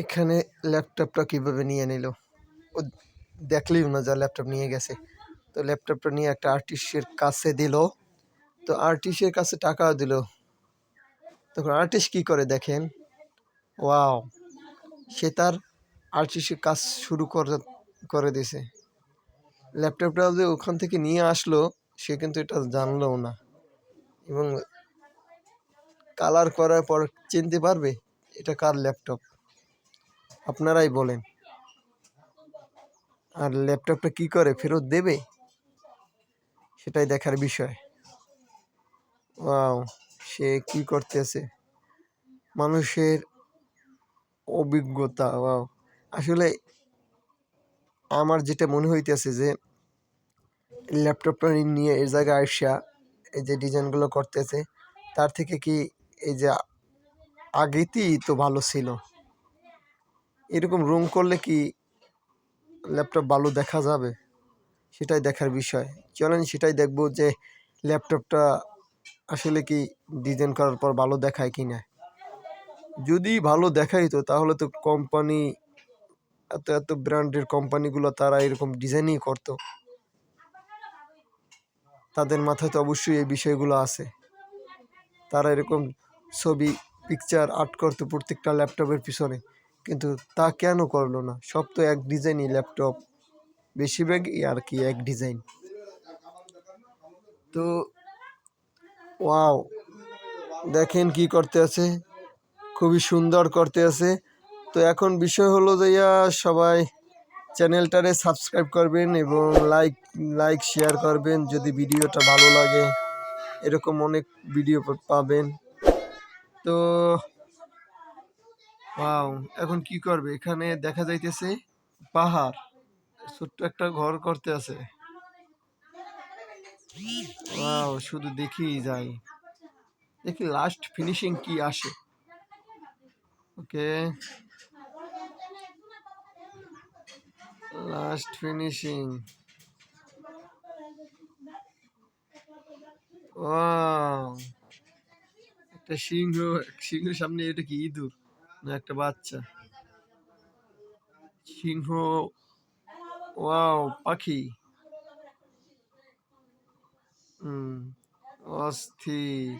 এখানে ল্যাপটপটা কীভাবে নিয়ে নিল? ও দেখলেই না যা ল্যাপটপ নিয়ে গেছে। তো ল্যাপটপটা নিয়ে একটা আর্টিস্টের কাছে দিল। তো আর্টিস্টের কাছে টাকাও দিল। তখন আর্টিস্ট কি করে দেখেন? ওয়াও! সে তার আর্টিস্টের কাজ শুরু করে করে দিছে। ল্যাপটপটা যে ওখান থেকে নিয়ে আসলো, সে কিন্তু এটা জানলোও না। এবং কালার করার পর চিনতে পারবে এটা কার ল্যাপটপ? আপনারাই বলেন। আর ল্যাপটপটা কি করে ফেরত দেবে? সেটাই দেখার বিষয়। ওয়াও, সে কি করতেছে? মানুষের অভিজ্ঞতা, ওয়াও। আসলে আমার যেটা মনে হইতেছে যে ল্যাপটপটা নিয়ে এই জায়গায় আসা এই যে ডিজাইনগুলো করতেছে, তার থেকে কি এই যে আগেতেই তো ভালো ছিল? এরকম রুম করলে কি ল্যাপটপ ভালো দেখা যাবে? সেটাই দেখার বিষয়। চলেন সেটাই দেখব যে ল্যাপটপটা আসলে কি ডিজাইন করার পর ভালো দেখায় কি না যদি ভালো দেখাই তো তাহলে তো কোম্পানি এত এত ব্র্যান্ডের কোম্পানিগুলো তারা এরকম ডিজাইনই করতো। তাদের মাথায় তো অবশ্যই এই বিষয়গুলো আছে। তারা এরকম ছবি পিকচার আর্ট করতো প্রত্যেকটা ল্যাপটপের পিছনে। কিন্তু তা কেন করল না? সব তো এক ডিজাইনই ল্যাপটপ। বেশিরভাগই আর কি এক ডিজাইন। তো, ওয়াও। দেখেন কি করতে আছে। খুবই সুন্দর করতে আছে। তো এখন বিষয় হলো যে সবাই চ্যানেলটারে সাবস্ক্রাইব করবেন এবং লাইক লাইক, শেয়ার করবেন যদি ভিডিওটা ভালো লাগে। এরকম অনেক ভিডিও পাবেন। তো ওয়াও, এখন কি করবে? এখানে দেখা যাইতেছে পাহাড়। ছোট্ট একটা ঘর করতে আছে। ওয়াও, শুধু দেখেই যাই দেখি লাস্ট ফিনিশিং কি আসে। ওকে। Last finishing wow. একটা সিংহ, সিংহের সামনে এটা কি ইঁদুর? একটা বাচ্চা। সিংহ ওয়াও পাখি। হুম অস্থির।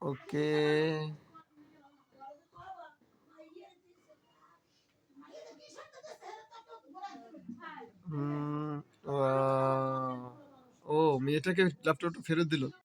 ওকে। ও মেয়েটাকে ল্যাপটপটা ফেরত দিল।